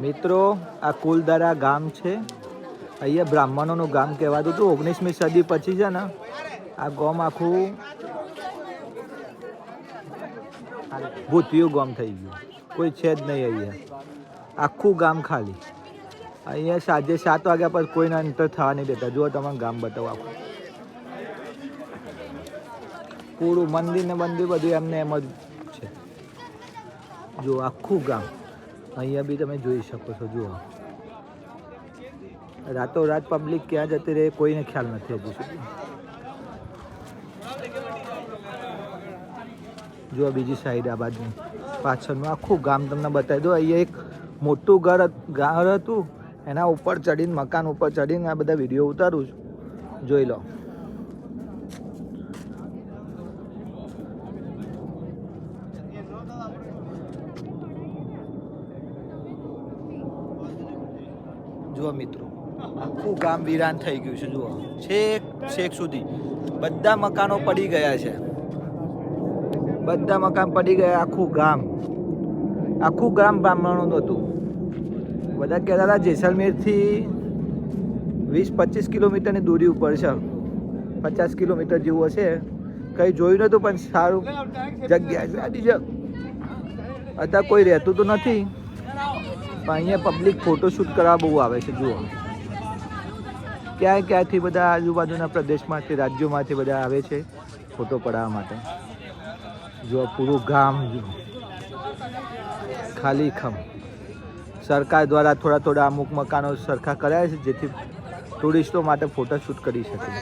મિત્રો, આ કુલદરા ગામ છે. અહીંયા બ્રાહ્મણોનું ગામ કહેવાતું હતું. ઓગણીસમી સદી પછી છે ને, આ ગામ આખું ભૂતિયું ગામ થઈ ગયું. કોઈ છે જ નહીં અહીંયા. આખું ગામ ખાલી. અહીંયા સાંજે સાત વાગ્યા પર કોઈને અંતર થવા નહીં દેતા. જુઓ તમે ગામ બતાવો આખું. પૂરું મંદિર ને મંદિર બધું એમને એમ જ છે. જો આખું ગામ. અહીંયા બી તમે જોઈ શકો છો, જુઓ. રાતો રાત પબ્લિક ક્યાં જતી રહે કોઈને ખ્યાલ નથી હજુ સુધી. જુઓ બીજી સાઈડ આ બાજુ. પાછળનું આખું ગામ તમને બતાવી દો અહીંયા એક મોટું ઘર ઘર હતું. એના ઉપર ચડીને, મકાન ઉપર ચડીને આ બધા વીડિયો ઉતારું છું. જોઈ લો. જુઓ મિત્રો, આખું ગામ વિરાન થઈ ગયું છે, જુઓ. છેક છેક સુધી. બધા મકાનો પડી ગયા છે. બધા મકાન પડી ગયા આખું ગામ. આખું ગામ બ્રાહ્મણોનું હતું. બધા કહેતા હતા, જેસલમેરથી વીસ, પચીસ કિલોમીટરની દૂરી ઉપર છે. પચાસ કિલોમીટર જેવું હશે. કંઈ જોયું નહોતું, પણ સારું જગ્યા છે અત્યારે કોઈ રહેતું તો નથી. પણ અહીંયા પબ્લિક ફોટોશૂટ કરવા બહુ આવે છે, જુઓ. ક્યાંય ક્યાંથી બધા આજુબાજુના પ્રદેશમાંથી, રાજ્યોમાંથી બધા આવે છે ફોટો પડાવવા માટે. જુઓ, પૂરું ગામ જુઓ. ખાલી ખમ. સરકાર દ્વારા થોડા થોડા અમુક મકાનો સરખા કર્યા છે, જેથી ટુરિસ્ટો માટે ફોટોશૂટ કરી શકે.